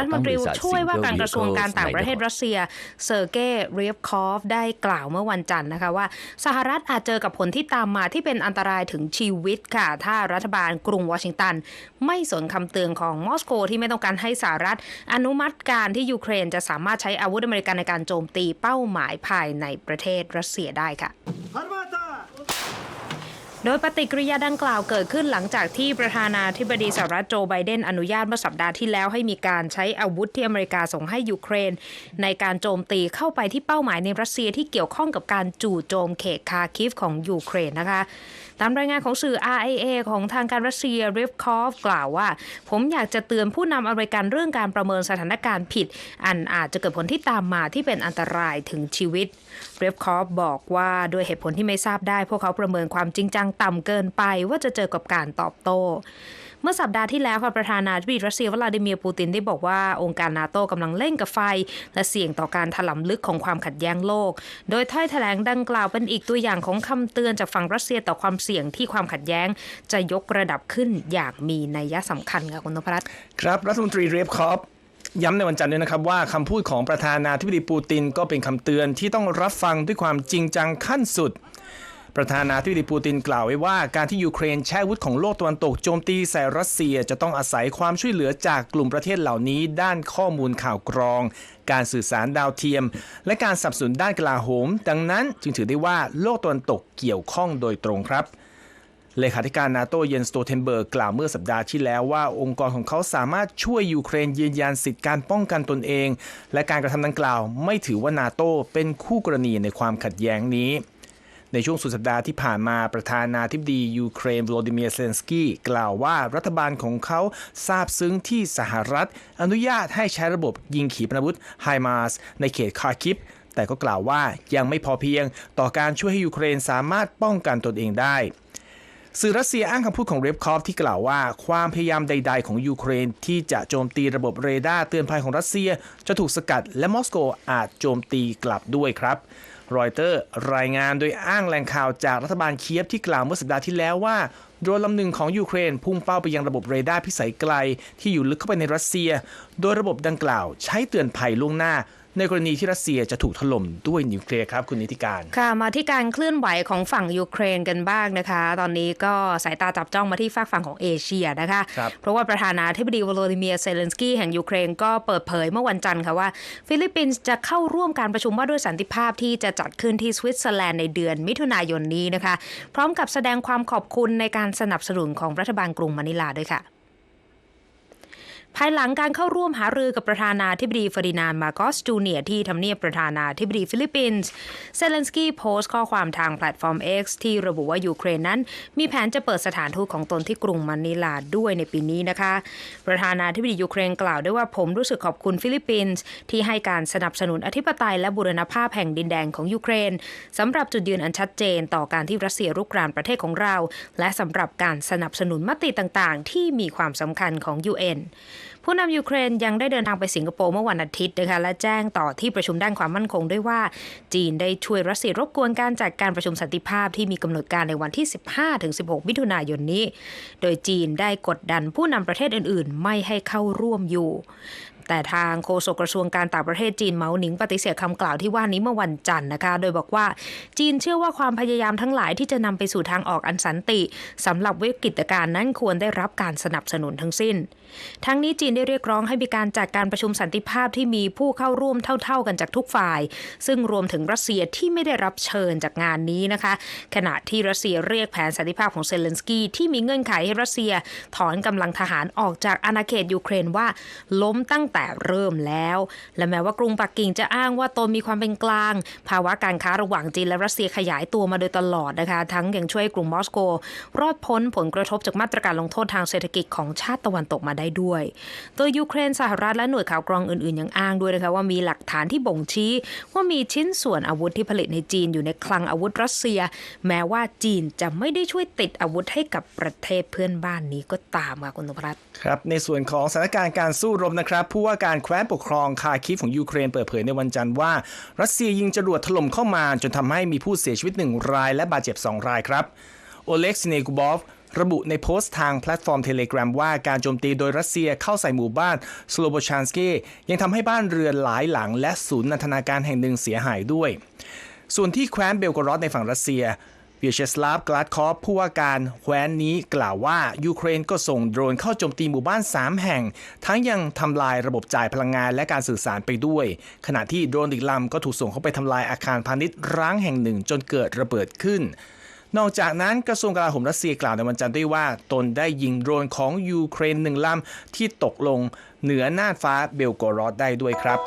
รัฐมนตรีช่วยว่าการกระทรวงการต่างประเทศรัสเซียเซอร์เกย์เรียฟคอฟได้กล่าวเมื่อวันจันทร์นะคะว่า สหรัฐอาจเจอกับผลที่ตามมาที่เป็นอันตรายถึงชีวิตค่ะ ถ้ารัฐบาลกรุงวอชิงตัน ไม่สนคำเตือนของมอสโกที่ไม่ต้องการให้สหรัฐ อนุมัติการที่ยูเครนจะสามารถใช้อาวุธอเมริกันในการโจมตีเป้าหมายภายในประเทศรัสเซียได้ค่ะ โดยปฏิกิริยาดังกล่าวเกิดขึ้นหลังจากที่ประธานาธิบดีสหรัฐโจไบเดนอนุญาตเมื่อสัปดาห์ที่แล้วให้มีการใช้อาวุธที่อเมริกาส่งให้ยูเครน ในการโจมตีเข้าไปที่เป้าหมายในรัสเซียที่เกี่ยวข้องกับการจู่โจมเขตคาคิฟของยูเครนนะคะตามรายงานของสื่อ RIA ของทางการรัสเซียริฟคอฟกล่าวว่า ผมอยากจะเตือนผู้นำอเมริกันเรื่องการประเมินสถานการณ์ผิด อันอาจจะเกิดผลที่ตามมาที่เป็นอันตรายถึงชีวิตเรฟคอฟบอกว่าด้วยเหตุผลที่ไม่ทราบได้ พวกเขาประเมินความจริงจังต่ำเกินไปว่าจะเจอกับการตอบโต้เมื่อสัปดาห์ที่แล้วค่ะประธานาธิบดีรัสเซียวลาดิเมียร์ปูตินได้บอกว่าองค์การนาโตกำลังเล่นกับไฟ และเสี่ยงต่อการถล่มลึกของความขัดแย้งโลก โดยถ้อยแถลงดังกล่าวเป็นอีกตัวอย่างของคำเตือนจากฝั่งรัสเซียต่อความเสี่ยงที่ความขัดแย้ง จะยกระดับขึ้นอย่างมีนัยสำคัญค่ะคุณนพรัตน์ครับรัฐมนตรีเรฟคอฟย้ำในวันจันทร์ด้วยนะครับว่าคำพูดของประธานาธิบดีปูตินก็เป็นคำเตือนที่ต้องรับฟังด้วยความจริงจังขั้นสุด ประธานาธิบดีปูตินกล่าวไว้ว่าการที่ยูเครนใช้อาวุธของโลกตะวันตกโจมตีใส่รัสเซียจะต้องอาศัยความช่วยเหลือจากกลุ่มประเทศเหล่านี้ ด้านข้อมูลข่าวกรอง การสื่อสารดาวเทียม และการสนับสนุนด้านกลาโหม ดังนั้นจึงถือได้ว่าโลกตะวันตกเกี่ยวข้องโดยตรงครับเลขาธิการนาโตเยนสโตเทนเบิร์กกล่าวเมื่อสัปดาห์ที่แล้วว่าองค์กรของเขาสามารถช่วยยูเครนยืนยันสิทธิการป้องกันตนเอง และการกระทำดังกล่าว ไม่ถือว่านาโตเป็นคู่กรณีในความขัดแย้งนี้ ในช่วงสุดสัปดาห์ที่ผ่านมาประธานาธิบดียูเครนโวลดิเมียร์เซเลนสกี้กล่าวว่ารัฐบาลของเขาทราบซึ้งที่สหรัฐ อนุญาตให้ใช้ระบบยิงขีปนาวุธไฮมาสในเขตคาคิปแต่ก็กล่าวว่ายังไม่พอเพียงต่อการช่วยให้ยูเครนสามารถป้องกันตนเองได้ สื่อรัสเซียอ้างคำพูดของเรฟคอฟที่กล่าวว่าความพยายามใด ๆ ของยูเครน ที่จะโจมตีระบบเรดาร์เตือนภัยของรัสเซีย จะถูกสกัดและมอสโกอาจโจมตีกลับด้วยครับรอยเตอร์รายงานโดยอ้างแหล่งข่าวจากรัฐบาลเคียฟที่กล่าวเมื่อสัปดาห์ที่แล้วว่าโดรนลำหนึ่งของยูเครน พุ่งเป้าไปยังระบบเรดาร์พิสัยไกล ที่อยู่ลึกเข้าไปในรัสเซีย โดยระบบดังกล่าวใช้เตือนภัยล่วงหน้า ในกรณีที่รัสเซียจะถูกถล่มด้วยนิวเคลียร์ครับคุณนิติการ ค่ะมาที่การเคลื่อนไหวของฝั่งยูเครนกันบ้างนะคะ ตอนนี้ก็สายตาจับจ้องมาที่ฝากฝั่งของเอเชียนะคะครับเพราะว่าประธานาธิบดีวโลดิเมียร์เซเลนสกี้แห่งยูเครนก็เปิดเผยเมื่อวันจันทร์ค่ะว่า ฟิลิปปินส์จะเข้าร่วมการประชุมว่าด้วยสันติภาพที่จะจัดขึ้นที่สวิตเซอร์แลนด์ในเดือนมิถุนายนนี้นะคะ พร้อมกับแสดงความขอบคุณในการสนับสนุนของรัฐบาลกรุงมะนิลาด้วยค่ะ ภายหลังการเข้าร่วมหารือกับประธานาธิบดีเฟอร์ดินานมาโกสจูเนียที่ทำเนียบประธานาธิบดีฟิลิปปินส์เซเลนสกี้โพสต์ข้อความทางแพลตฟอร์ม X ที่ระบุว่ายูเครนนั้น มีแผนจะเปิดสถานทูตของตนที่กรุงมะนิลาด้วยในปีนี้นะคะ ประธานาธิบดียูเครนกล่าวด้วยว่าผมรู้สึกขอบคุณฟิลิปปินส์ที่ให้การสนับสนุนอธิปไตยและบูรณภาพแห่งดินแดนของยูเครนสำหรับจุดยืนอันชัดเจนต่อการที่รัสเซียรุกรานประเทศของเรา และสำหรับการสนับสนุนมติต่างๆ ที่มีความสำคัญของ UN ผู้นำยูเครนยังได้เดินทางไปสิงคโปร์เมื่อวันอาทิตย์นะคะและแจ้งต่อที่ประชุมด้านความมั่นคงด้วยว่า จีนได้ช่วยรัสเซียรบกวนการจัดการประชุมสันติภาพที่มีกำหนดการในวันที่ 15-16 มิถุนายนนี้ โดยจีนได้กดดันผู้นำประเทศอื่น ๆ ไม่ให้เข้าร่วมอยู่ แต่ทางโฆษกกระทรวงการต่างประเทศจีนเหมาหนิงปฏิเสธคำกล่าวที่ว่านี้เมื่อวันจันทร์นะคะ โดยบอกว่าจีนเชื่อว่าความพยายามทั้งหลายที่จะนำไปสู่ทางออกอันสันติสำหรับวิกฤตการณ์นั้นควรได้รับการสนับสนุนทั้งสิ้น ทั้งนี้จีนได้เรียกร้องให้มีการจัดการประชุมสันติภาพที่มีผู้เข้าร่วมเท่า ๆกันจากทุกฝ่าย ซึ่งรวมถึงรัสเซียที่ไม่ได้รับเชิญจากงานนี้นะคะ ขณะที่รัสเซียเรียกแผนสันติภาพของเซเลนสกี้ที่มีเงื่อนไขให้รัสเซีย ถอนกำลังทหารออกจากอาณาเขตยูเครนว่าล้มตั้งแต่แต่เริ่มแล้ว และแม้ว่ากรุงปักกิ่งจะอ้างว่าตนมีความเป็นกลาง ภาวะการค้าระหว่างจีนและรัสเซียขยายตัวมาโดยตลอดนะคะ ทั้งยังช่วยกรุงมอสโก รอดพ้นผลกระทบจากมาตรการลงโทษทางเศรษฐกิจของชาติตะวันตกมาได้ด้วยโดยยูเครนสหรัฐและหน่วยข่าวกรองอื่นๆยังอ้างด้วยนะคะว่ามีหลักฐานที่บ่งชี้ ว่ามีชิ้นส่วนอาวุธที่ผลิตในจีนอยู่ในคลังอาวุธรัสเซีย แม้ว่าจีนจะไม่ได้ช่วยติดอาวุธให้กับประเทศเพื่อนบ้านนี้ก็ตามค่ะคุณนพรัตน์ครับ ในส่วนของสถานการณ์การสู้รบนะครับผู้ว่าการแคว้นปกครองคาคิฟของยูเครนเปิดเผยในวันจันทร์ว่า รัสเซียยิงจรวดถล่มเข้ามา จนทำให้มีผู้เสียชีวิตหนึ่งราย และบาดเจ็บ 2 รายครับ โอเล็กซิเนกูบอฟระบุในโพสต์ทางแพลตฟอร์ม Telegram ว่าการโจมตีโดยรัสเซียเข้าใส่หมู่บ้านสโลโบชานสกียังทำให้บ้านเรือนหลายหลัง และศูนย์นันทนาการแห่งหนึ่งเสียหายด้วย ส่วนที่แคว้นเบลกรอดในฝั่งรัสเซีย เวียเชสลาฟกลาดคอฟผู้ว่าการแคว้นนี้กล่าวว่า ยูเครนก็ส่งโดรนเข้าโจมตีหมู่บ้าน 3 แห่ง ทั้งยังทำลายระบบจ่ายพลังงานและการสื่อสารไปด้วย ขณะที่โดรนอีกลำก็ถูกส่งเข้าไปทำลายอาคารพาณิชย์ร้างแห่งหนึ่งจนเกิดระเบิดขึ้นนอกจากนั้นกระทรวงกลาโหมรัสเซียกล่าวในวันจันทร์ด้วยว่า ตนได้ยิงโดรนของยูเครนหนึ่งลำที่ตกลงเหนือน่านฟ้าเบลโกรอดได้ด้วยครับ